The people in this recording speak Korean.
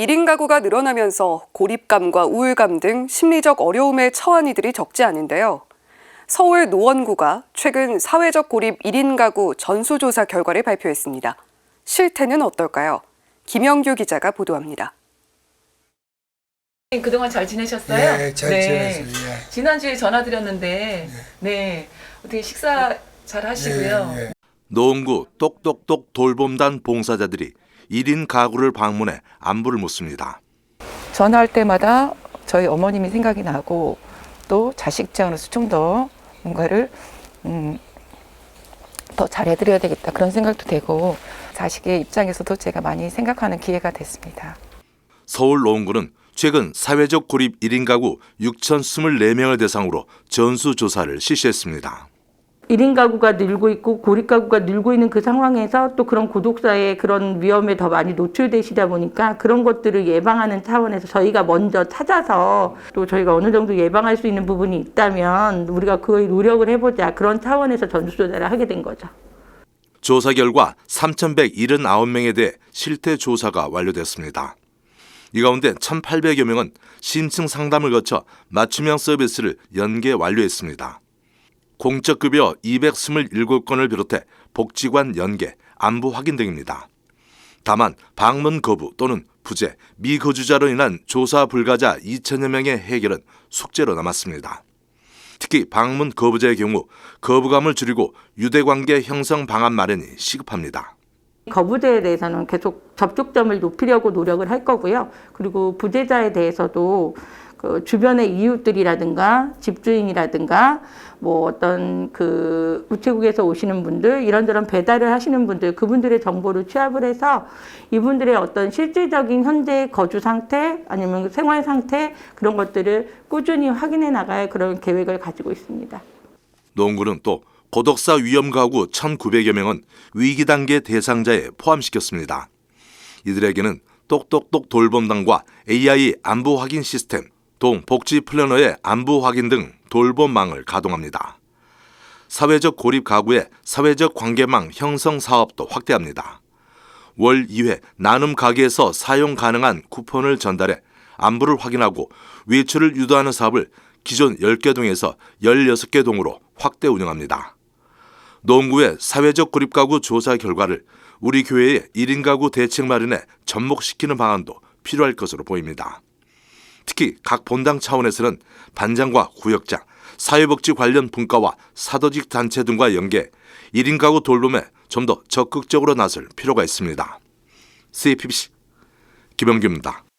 1인 가구가 늘어나면서 고립감과 우울감 등 심리적 어려움에 처한 이들이 적지 않은데요. 서울 노원구가 최근 사회적 고립 1인 가구 전수조사 결과를 발표했습니다. 실태는 어떨까요? 김영규 기자가 보도합니다. 그동안 잘 지내셨어요? 예, 잘 지냈어요. 예. 지난주에 전화드렸는데, 네. 어떻게 식사 잘 하시고요. 예, 예. 노원구 똑똑똑 돌봄단 봉사자들이 1인 가구를 방문해 안부를 묻습니다. 전화할 때마다 저희 어머님이 생각이 나고, 또 자식 입장으로서 좀 더 뭔가를, 음, 더 잘해드려야 되겠다. 그런 생각도 되고, 자식의 입장에서도 제가 많이 생각하는 기회가 됐습니다. 서울 노원구는 최근 사회적 고립 1인 가구 6,024명을 대상으로 전수조사를 실시했습니다. 1인 가구가 늘고 있고 고립 가구가 늘고 있는 그 상황에서 또 그런 고독사의 그런 위험에 더 많이 노출되시다 보니까 그런 것들을 예방하는 차원에서 저희가 먼저 찾아서 또 저희가 어느 정도 예방할 수 있는 부분이 있다면 우리가 그의 노력을 해보자 그런 차원에서 전수조사를 하게 된 거죠. 조사 결과 3,179명에 대해 실태 조사가 완료됐습니다. 이 가운데 1,800여 명은 심층 상담을 거쳐 맞춤형 서비스를 연계 완료했습니다. 공적급여 227건을 비롯해 복지관 연계, 안부 확인 등입니다. 다만 방문 거부 또는 부재, 미거주자로 인한 조사 불가자 2천여 명의 해결은 숙제로 남았습니다. 특히 방문 거부자의 경우 거부감을 줄이고 유대관계 형성 방안 마련이 시급합니다. 거부자에 대해서는 계속 접촉점을 높이려고 노력을 할 거고요. 그리고 부재자에 대해서도 그 주변의 이웃들이라든가 집주인이라든가 뭐 어떤 그 우체국에서 오시는 분들 이런저런 배달을 하시는 분들 그분들의 정보를 취합을 해서 이분들의 어떤 실질적인 현재 거주 상태 아니면 생활 상태 그런 것들을 꾸준히 확인해 나갈 그런 계획을 가지고 있습니다. 농구는 또 고독사 위험 가구 1,900여 명은 위기 단계 대상자에 포함시켰습니다. 이들에게는 똑똑똑 돌봄단과 AI 안부 확인 시스템, 동 복지 플래너의 안부 확인 등 돌봄망을 가동합니다. 사회적 고립 가구의 사회적 관계망 형성 사업도 확대합니다. 월 2회 나눔 가게에서 사용 가능한 쿠폰을 전달해 안부를 확인하고 외출을 유도하는 사업을 기존 10개 동에서 16개 동으로 확대 운영합니다. 농구의 사회적 고립 가구 조사 결과를 우리 교회의 1인 가구 대책 마련에 접목시키는 방안도 필요할 것으로 보입니다. 특히 각 본당 차원에서는 반장과 구역장, 사회복지 관련 분과와 사도직 단체 등과 연계 1인 가구 돌봄에 좀 더 적극적으로 나설 필요가 있습니다. CPBC 김영규입니다.